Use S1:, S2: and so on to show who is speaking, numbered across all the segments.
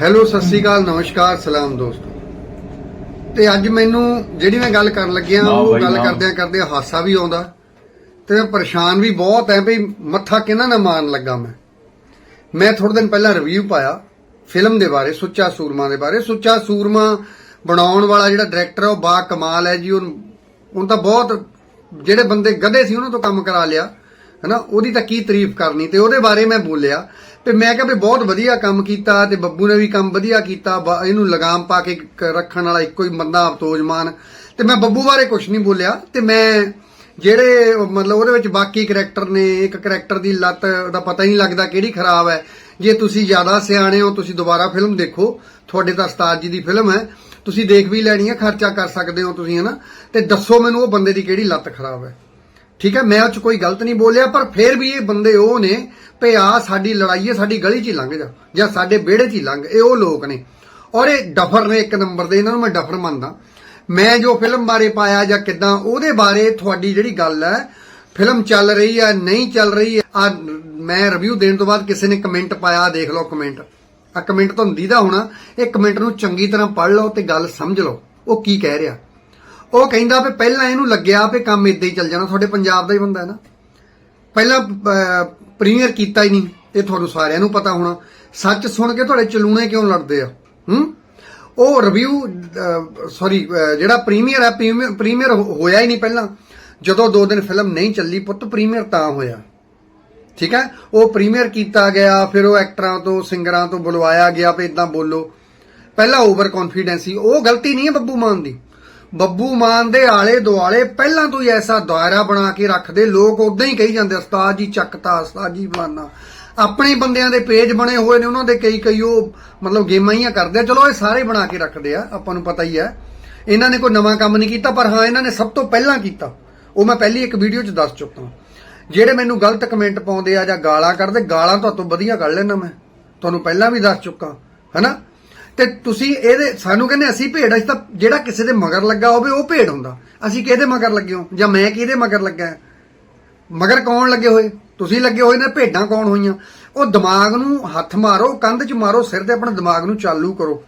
S1: Hello Sat Sri ਅਕਾਲ ਨਮਸਕਾਰ ਸਲਾਮ ਦੋਸਤੋ। ਤੇ ਅੱਜ ਮੈਨੂੰ ਜਿਹੜੀ ਮੈਂ ਗੱਲ ਕਰਨ ਲੱਗਿਆ ਉਹ ਗੱਲ। ਕਰਦਿਆਂ ਕਰਦਿਆਂ ਹਾਸਾ ਵੀ ਆਉਂਦਾ ਤੇ ਮੈਂ ਪਰੇਸ਼ਾਨ ਵੀ ਬਹੁਤ ਐ ਵੀ ਮੱਥਾ ਕਿਹਨਾਂ ਨਾਲ ਮਾਰਨ ਲੱਗਾ ਮੈਂ। ਮੈਂ ਥੋੜੇ ਦਿਨ ਪਹਿਲਾਂ ਰਿਵਿਊ ਪਾਇਆ ਫਿਲਮ ਦੇ ਬਾਰੇ ਸੁੱਚਾ ਸੂਰਮਾ ਦੇ ਬਾਰੇ। ਸੁੱਚਾ ਸੂਰਮਾ ਬਣਾਉਣ ਵਾਲਾ ਜਿਹੜਾ ਡਾਇਰੈਕਟਰ ਹੈ ਉਹ ਬਾ ਕਮਾਲ ਹੈ ਜੀ। ਉਹ ਉਹ ਤਾਂ ਬਹੁਤ ਜਿਹੜੇ ਬੰਦੇ ਗਧੇ ਸੀ ਉਹਨਾਂ ਤੋਂ ਕੰਮ ਕਰਾ ਲਿਆ। ਹਨਾ? ਉਹਦੀ ਤਾਂ ਕੀ ਤਾਰੀਫ ਕਰਨੀ? ਤੇ ਉਹਦੇ ਬਾਰੇ ਮੈਂ ਬੋਲਿਆ ਤੇ ਮੈਂ ਕਿਹਾ ਵੀ ਬਹੁਤ ਵਧੀਆ ਕੰਮ ਕੀਤਾ ਤੇ ਬੱਬੂ ਨੇ ਵੀ ਕੰਮ ਵਧੀਆ ਕੀਤਾ। ਇਹਨੂੰ ਲਗਾਮ ਪਾ ਕੇ ਰੱਖਣ ਵਾਲਾ ਇੱਕੋ ਹੀ ਬੰਦਾ ਅਵਤੋਜਮਾਨ ਤੇ ਮੈਂ ਬੱਬੂ ਬਾਰੇ ਕੁਝ ਨਹੀਂ ਬੋਲਿਆ ਤੇ ਮੈਂ ਜਿਹੜੇ ਮਤਲਬ ਉਹਦੇ ਵਿੱਚ ਬਾਕੀ ਕਰੈਕਟਰ ਨੇ, ਇੱਕ ਕਰੈਕਟਰ ਦੀ ਲੱਤ ਦਾ ਪਤਾ ਹੀ ਨਹੀਂ ਲੱਗਦਾ ਕਿਹੜੀ ਖਰਾਬ ਹੈ। ਜੇ ਤੁਸੀਂ ਜ਼ਿਆਦਾ ਸਿਆਣੇ ਹੋ, ਤੁਸੀਂ ਦੁਬਾਰਾ ਫਿਲਮ ਦੇਖੋ। ਤੁਹਾਡੇ ਤਾਂ ਉਸਤਾਦ ਜੀ ਦੀ ਫਿਲਮ ਹੈ। ਤੁਸੀਂ ਦੇਖ ਵੀ ਲੈਣੀ ਹੈ, ਖਰਚਾ ਕਰ ਸਕਦੇ ਹੋ ਤੁਸੀਂ, ਹਨਾ? ਤੇ ਦੱਸੋ ਮੈਨੂੰ ਉਹ ਬੰਦੇ ਦੀ ਕਿਹੜੀ ਲੱਤ ਖਰਾਬ ਹੈ। ਠੀਕ ਹੈ, ਮੈਂ ਉਹ ਚ ਕੋਈ ਗਲਤ ਨਹੀਂ ਬੋਲਿਆ, ਪਰ ਫਿਰ ਵੀ ਇਹ ਬੰਦੇ ਉਹ ਨੇ ਭਈ ਆ, ਸਾਡੀ ਲੜਾਈ ਹੈ, ਸਾਡੀ ਗਲੀ 'ਚ ਹੀ ਲੰਘ ਜਾ, ਜਾਂ ਸਾਡੇ ਵਿਹੜੇ 'ਚ ਹੀ ਲੰਘ, ਇਹ ਉਹ ਲੋਕ ਨੇ। ਔਰ ਇਹ ਡਫਰ ਨੇ ਇੱਕ ਨੰਬਰ ਦੇ, ਇਹਨਾਂ ਨੂੰ ਮੈਂ ਡਫਰ ਮੰਨਦਾ। ਮੈਂ ਜੋ ਫਿਲਮ ਬਾਰੇ ਪਾਇਆ ਜਾਂ ਕਿਦਾਂ, ਉਹਦੇ ਬਾਰੇ ਤੁਹਾਡੀ ਜਿਹੜੀ ਗੱਲ ਹੈ, ਫਿਲਮ ਚੱਲ ਰਹੀ ਹੈ, ਨਹੀਂ ਚੱਲ ਰਹੀ ਹੈ, ਆ, ਮੈਂ ਰਿਵਿਊ ਦੇਣ ਤੋਂ ਬਾਅਦ ਕਿਸੇ ਨੇ ਕਮੈਂਟ ਪਾਇਆ, ਦੇਖ ਲਓ ਕਮੈਂਟ ਆ ਕਮੈਂਟ ਤੁਹਾਨੂੰ ਦੀਦਾ ਹੋਣਾ ਇਹ ਕਮੈਂਟ ਨੂੰ ਚੰਗੀ ਤਰ੍ਹਾਂ ਪੜ੍ਹ ਲਓ ਤੇ ਗੱਲ ਸਮਝ ਲਓ, ਉਹ ਕੀ ਕਹਿ ਰਿਹਾ। ਉਹ ਕਹਿੰਦਾ ਵੀ ਪਹਿਲਾਂ ਇਹਨੂੰ ਲੱਗਿਆ ਵੀ ਕੰਮ ਇਦਾਂ ਹੀ ਚੱਲ ਜਾਣਾ, ਤੁਹਾਡੇ ਪੰਜਾਬ ਦਾ ਹੀ ਬੰਦਾ ਹੈ ਨਾ। ਪਹਿਲਾਂ ਪ੍ਰੀਮੀਅਰ ਕੀਤਾ ਹੀ ਨਹੀਂ, ਇਹ ਤੁਹਾਨੂੰ ਸਾਰਿਆਂ ਨੂੰ ਪਤਾ ਹੋਣਾ। ਸੱਚ ਸੁਣ ਕੇ ਤੁਹਾਡੇ ਚਲੂਣੇ ਕਿਉਂ ਲੜਦੇ ਆ? ਹੂੰ? ਉਹ ਰਿਵਿਊ ਸੌਰੀ ਜਿਹੜਾ ਪ੍ਰੀਮੀਅਰ ਹੈ ਪ੍ਰੀਮੀਅਰ ਹੋਇਆ ਹੀ ਨਹੀਂ ਪਹਿਲਾਂ। ਜਦੋਂ ਦੋ ਦਿਨ ਫਿਲਮ ਨਹੀਂ ਚੱਲੀ ਪੁੱਤ ਪ੍ਰੀਮੀਅਰ ਤਾਂ ਹੋਇਆ। ਠੀਕ ਹੈ? ਉਹ ਪ੍ਰੀਮੀਅਰ ਕੀਤਾ ਗਿਆ, ਫਿਰ ਉਹ ਐਕਟਰਾਂ ਤੋਂ ਸਿੰਗਰਾਂ ਤੋਂ ਬੁਲਵਾਇਆ ਗਿਆ ਵੀ ਇਦਾਂ ਬੋਲੋ। ਪਹਿਲਾਂ ਓਵਰ ਕੌਨਫੀਡੈਂਸ ਸੀ। ਉਹ ਗਲਤੀ ਨਹੀਂ ਹੈ ਬੱਬੂ ਮਾਨ ਦੀ। ਬੱਬੂ ਮਾਨ ਦੇ ਆਲੇ ਦੁਆਲੇ ਪਹਿਲਾਂ ਤੋਂ ਹੀ ਐਸਾ ਦਾਇਰਾ ਬਣਾ ਕੇ ਰੱਖਦੇ, ਲੋਕ ਉਦਾਂ ਹੀ ਕਹੀ ਜਾਂਦੇ, ਉਸਤਾਦ ਜੀ ਚੱਕਤਾ, ਉਸਤਾਦ ਜੀ ਫਲਾਨਾ। ਆਪਣੇ ਬੰਦਿਆਂ ਦੇ ਪੇਜ ਬਣੇ ਹੋਏ ਨੇ, ਉਹਨਾਂ ਦੇ ਕਈ ਕਈ ਉਹ ਮਤਲਬ ਗੇਮਾਂ ਹੀ ਕਰਦੇ ਆ। ਚਲੋ, ਇਹ ਸਾਰੇ ਬਣਾ ਕੇ ਰੱਖਦੇ ਆ, ਆਪਾਂ ਨੂੰ ਪਤਾ ਹੀ ਹੈ ਇਹਨਾਂ ਨੇ ਕੋਈ ਨਵਾਂ ਕੰਮ ਨਹੀਂ ਕੀਤਾ, ਪਰ ਹਾਂ, ਇਹਨਾਂ ਨੇ ਸਭ ਤੋਂ ਪਹਿਲਾਂ ਕੀਤਾ। ਉਹ ਮੈਂ ਪਹਿਲੀ ਇੱਕ ਵੀਡੀਓ 'ਚ ਦੱਸ ਚੁੱਕਾ ਜਿਹੜੇ ਮੈਨੂੰ ਗਲਤ ਕਮੈਂਟ ਪਾਉਂਦੇ ਆ ਜਾਂ ਗਾਲਾਂ ਕੱਢਦੇ, ਗਾਲਾਂ ਤੁਹਾਤੋਂ ਵਧੀਆ ਕੱਢ ਲੈਣਾ ਮੈਂ। ਤੁਹਾਨੂੰ ਪਹਿਲਾਂ ਵੀ ਦੱਸ ਚੁੱਕਾ, ਹਨਾ? ਤੇ ਤੁਸੀਂ ਇਹਦੇ, ਸਾਨੂੰ ਕਹਿੰਦੇ ਅਸੀਂ ਭੇਡ ਅਸੀਂ ਤਾਂ ਜਿਹੜਾ ਕਿਸੇ ਦੇ ਮਗਰ ਲੱਗਾ ਹੋਵੇ ਉਹ ਭੇਡ ਹੁੰਦਾ। ਅਸੀਂ ਕਿਹਦੇ ਮਗਰ ਲੱਗੇ ਹੋ ਜਾਂ ਮੈਂ ਕਿਹਦੇ ਮਗਰ ਲੱਗਾ ਮਗਰ ਕੌਣ ਲੱਗੇ ਹੋਏ? ਤੁਸੀਂ ਲੱਗੇ ਹੋਏ ਨੇ, ਭੇਡਾਂ ਕੌਣ ਹੋਈਆਂ? ਉਹ ਦਿਮਾਗ ਨੂੰ ਹੱਥ ਮਾਰੋ, ਕੰਧ 'ਚ ਮਾਰੋ, ਸਿਰ ਤੇ ਆਪਣਾ ਦਿਮਾਗ ਨੂੰ ਚਾਲੂ ਕਰੋ।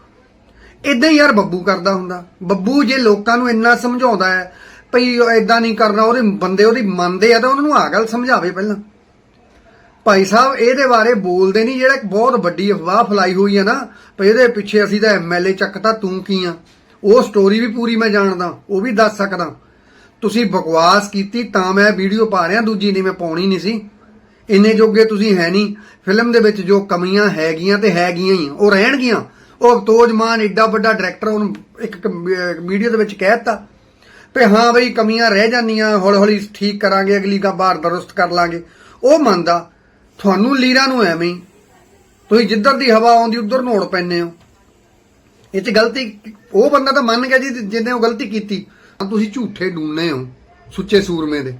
S1: ਇਦਾਂ ਹੀ ਯਾਰ ਬੱਬੂ ਕਰਦਾ ਹੁੰਦਾ। ਬੱਬੂ ਜੇ ਲੋਕਾਂ ਨੂੰ ਇੰਨਾ ਸਮਝਾਉਂਦਾ ਹੈ, ਭਈ ਇਦਾਂ ਨਹੀਂ ਕਰਨਾ, ਉਹਦੇ ਬੰਦੇ ਉਹਦੀ ਮੰਨਦੇ ਆ ਤਾਂ ਉਹਨਾਂ ਨੂੰ ਆ ਗੱਲ ਸਮਝਾਵੇ ਪਹਿਲਾਂ। ਭਾਈ ਸਾਹਿਬ, ਇਹਦੇ ਬਾਰੇ ਬੋਲਦੇ ਨਹੀਂ, ਜਿਹੜਾ ਬਹੁਤ ਵੱਡੀ ਅਫਵਾਹ ਫਲਾਈ ਹੋਈ ਹੈ ਨਾ ਭਈ ਇਹਦੇ ਪਿੱਛੇ ਅਸੀਂ ਤਾਂ ਐਮਐਲਏ ਚੱਕਤਾ, ਤੂੰ ਕੀ ਆ? ਉਹ ਸਟੋਰੀ ਵੀ ਪੂਰੀ ਮੈਂ ਜਾਣਦਾ, ਉਹ ਵੀ ਦੱਸ ਸਕਦਾ। ਤੁਸੀਂ ਬਕਵਾਸ ਕੀਤੀ, ਤਾਂ ਮੈਂ ਵੀਡੀਓ ਪਾ ਰਿਹਾ, ਦੂਜੀ ਨਹੀਂ, ਮੈਂ ਪਾਉਣੀ ਨਹੀਂ ਸੀ। ਇੰਨੇ ਜੋਗੇ ਤੁਸੀਂ ਹੈ ਨਹੀਂ। ਫਿਲਮ ਦੇ ਵਿੱਚ ਜੋ ਕਮੀਆਂ ਹੈਗੀਆਂ ਤੇ ਹੈਗੀਆਂ ਹੀ ਉਹ ਰਹਿਣਗੀਆਂ। ਉਹ ਅਬਤੋਜ ਮਾਨ ਏਡਾ ਵੱਡਾ ਡਾਇਰੈਕਟਰ ਉਹਨੂੰ ਇੱਕ ਵੀਡੀਓ ਦੇ ਵਿੱਚ ਕਹਿਤਾ ਵੀ ਹਾਂ ਬਈ ਕਮੀਆਂ ਰਹਿ ਜਾਂਦੀਆਂ ਹੌਲੀ ਹੌਲੀ ਠੀਕ ਕਰਾਂਗੇ, ਅਗਲੀ ਗਾ ਬਾਰ ਦਰੁਸਤ ਕਰ ਲਾਂਗੇ। ਉਹ ਮੰਨਦਾ ਤੁਹਾਨੂੰ ਲੀਰਾਂ ਨੂੰ ਐਵੇਂ ਤੁਸੀਂ ਜਿੱਧਰ ਦੀ ਹਵਾ ਆਉਂਦੀ, ਉਧਰ ਨੋੜ ਪੈਂਦੇ ਹੋ। ਇਹ 'ਚ ਗਲਤੀ ਉਹ ਬੰਦਾ ਤਾਂ ਮੰਨ ਗਿਆ ਜੀ, ਜਿਹਨੇ ਉਹ ਗਲਤੀ ਕੀਤੀ। ਤੁਸੀਂ ਝੂਠੇ ਡੂਨੇ ਹੋ, ਸੁੱਚੇ ਸੂਰਮੇ ਦੇ।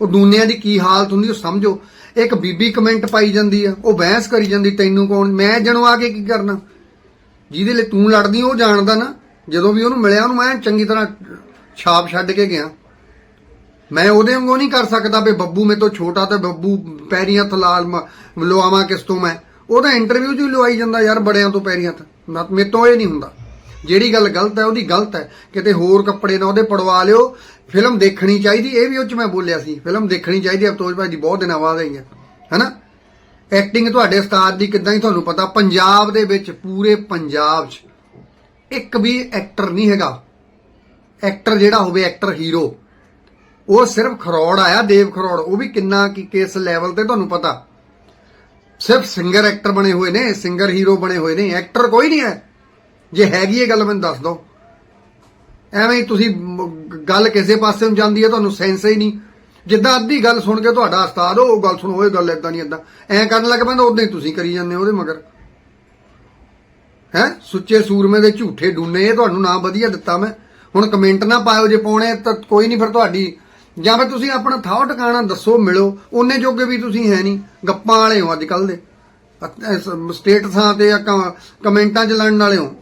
S1: ਉਹ ਡੂਨਿਆਂ ਦੀ ਕੀ ਹਾਲਤ ਹੁੰਦੀ, ਉਹ ਸਮਝੋ। ਇੱਕ ਬੀਬੀ ਕਮੈਂਟ ਪਾਈ ਜਾਂਦੀ ਆ, ਉਹ ਬਹਿਸ ਕਰੀ ਜਾਂਦੀ, ਤੈਨੂੰ ਕੌਣ, ਮੈਂ ਜਣੋ ਆ ਕੇ ਕੀ ਕਰਨਾ? ਜਿਹਦੇ ਲਈ ਤੂੰ ਲੜਦੀ, ਉਹ ਜਾਣਦਾ ਨਾ। ਜਦੋਂ ਵੀ ਉਹਨੂੰ ਮਿਲਿਆ, ਉਹਨੂੰ ਮੈਂ ਚੰਗੀ ਤਰ੍ਹਾਂ ਛਾਪ ਛੱਡ ਕੇ ਗਿਆ। ਮੈਂ ਉਹਦੇ ਵਾਂਗੂ ਨਹੀਂ ਕਰ ਸਕਦਾ ਵੀ ਬੱਬੂ ਮੇਰੇ ਤੋਂ ਛੋਟਾ ਤੇ ਬੱਬੂ ਪੈਰੀਂ ਹੱਥ ਲਾਲ ਮ- ਲਵਾਵਾਂ ਕਿਸ ਤੋਂ ਮੈਂ। ਉਹਦਾ ਇੰਟਰਵਿਊ 'ਚ ਹੀ ਲਵਾਈ ਜਾਂਦਾ ਯਾਰ ਬੜਿਆਂ ਤੋਂ ਪੈਰੀਂ ਹੱਥ। ਮੇਰੇ ਤੋਂ ਇਹ ਨਹੀਂ ਹੁੰਦਾ। ਜਿਹੜੀ ਗੱਲ ਗਲਤ ਹੈ, ਉਹਦੀ ਗਲਤ ਹੈ। ਕਿਤੇ ਹੋਰ ਕੱਪੜੇ ਨਾ ਉਹਦੇ ਪੜਵਾ ਲਿਓ। ਫਿਲਮ ਦੇਖਣੀ ਚਾਹੀਦੀ। ਇਹ ਵੀ ਉਹ 'ਚ ਮੈਂ ਬੋਲਿਆ ਸੀ। ਫਿਲਮ ਦੇਖਣੀ ਚਾਹੀਦੀ ਅਫਤੋਜ ਭਾਈ ਦੀ ਬਹੁਤ ਦਿਨਾਂ ਬਾਅਦ ਆਈ ਹੈ। ਹੈਨਾ? ਐਕਟਿੰਗ ਤੁਹਾਡੇ ਉਸਤਾਦ ਦੀ ਕਿਦਾਂ ਹੀ ਤੁਹਾਨੂੰ ਪਤਾ? ਪੰਜਾਬ ਦੇ ਵਿੱਚ, ਪੂਰੇ ਪੰਜਾਬ 'ਚ ਇੱਕ ਵੀ ਐਕਟਰ ਨਹੀਂ ਹੈਗਾ। ਐਕਟਰ ਜਿਹੜਾ ਹੋਵੇ ਐਕਟਰ ਹੀਰੋ ਉਹ ਸਿਰਫ ਖਰੋੜ ਆਇਆ, ਦੇਵ ਖਰੋੜ। ਉਹ ਵੀ ਕਿੰਨਾ, ਕੀ ਕਿਸ ਲੈਵਲ ਤੇ ਤੁਹਾਨੂੰ ਪਤਾ? ਸਿਰਫ ਸਿੰਗਰ ਐਕਟਰ ਬਣੇ ਹੋਏ ਨੇ ਸਿੰਗਰ ਹੀਰੋ ਬਣੇ ਹੋਏ ਨੇ। ਐਕਟਰ ਕੋਈ ਨਹੀਂ ਹੈ। ਜੇ ਹੈਗੀ ਇਹ ਗੱਲ, ਮੈਨੂੰ ਦੱਸ ਦਿਓ। ਐਵੇਂ ਹੀ ਤੁਸੀਂ ਗੱਲ ਕਿਸੇ ਪਾਸੇ ਨੂੰ ਜਾਂਦੀ ਹੈ, ਤੁਹਾਨੂੰ ਸੈਂਸ ਹੀ ਨਹੀਂ। ਜਿੱਦਾਂ ਅੱਧੀ ਗੱਲ ਸੁਣ ਕੇ ਤੁਹਾਡਾ ਉਸਤਾਦ, ਉਹ ਗੱਲ ਸੁਣੋ, ਇਹ ਗੱਲ ਇਦਾਂ ਨਹੀਂ ਇਦਾਂ ਐਂ ਕਰਨ ਲੱਗ ਪੈਂਦਾ ਉਦਾਂ ਹੀ ਤੁਸੀਂ ਕਰੀ ਜਾਂਦੇ ਹੋ ਉਹਦੇ ਮਗਰ। ਹੈ? ਸੁੱਚੇ ਸੂਰਮੇ ਦੇ ਝੂਠੇ ਡੂਨੇ, ਇਹ ਤੁਹਾਨੂੰ ਨਾ ਵਧੀਆ ਦਿੱਤਾ ਮੈਂ। ਹੁਣ ਕਮੈਂਟ ਨਾ ਪਾਇਓ ਜੇ ਪਾਉਣੇ, ਤਾਂ ਕੋਈ ਨਹੀਂ ਫਿਰ ਤੁਹਾਡੀ ਜਾਂ ਫਿਰ ਤੁਸੀਂ ਆਪਣਾ ਥਾਂ ਟਿਕਾਣਾ ਦੱਸੋ, ਮਿਲੋ, ਉਹਨੇ ਜੋਗੇ ਵੀ ਤੁਸੀਂ ਹੈ ਨਹੀਂ। ਗੱਪਾਂ ਵਾਲੇ ਹੋ ਅੱਜ ਕੱਲ ਦੇ। ਸਟੇਟਸਾਂ ਤੇ ਕਮੈਂਟਾਂ 'ਚ ਲੜਨ ਵਾਲੇ ਹੋ।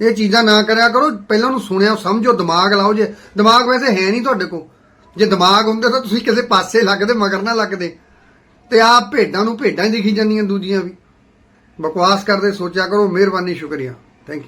S1: ਇਹ ਚੀਜ਼ਾਂ ਨਾ ਕਰਿਆ ਕਰੋ, ਪਹਿਲਾਂ ਉਹਨੂੰ ਸੁਣਿਆ, ਸਮਝੋ, ਦਿਮਾਗ ਲਾਓ ਜੇ। ਦਿਮਾਗ ਵੈਸੇ ਹੈ ਨਹੀਂ ਤੁਹਾਡੇ ਕੋਲ। ਜੇ ਦਿਮਾਗ ਹੁੰਦੇ ਤਾਂ ਤੁਸੀਂ ਕਿਸੇ ਪਾਸੇ ਲੱਗਦੇ, ਮਗਰ ਨਾ ਲੱਗਦੇ। ਤੇ ਆਪ ਭੇਡਾਂ ਨੂੰ ਭੇਡਾਂ ਹੀ ਦਿਖੀ ਜਾਂਦੀਆਂ ਦੂਜੀਆਂ ਵੀ। ਬਕਵਾਸ ਕਰਦੇ ਸੋਚਿਆ ਕਰੋ, ਮਿਹਰਬਾਨੀ, ਸ਼ੁਕਰੀਆ।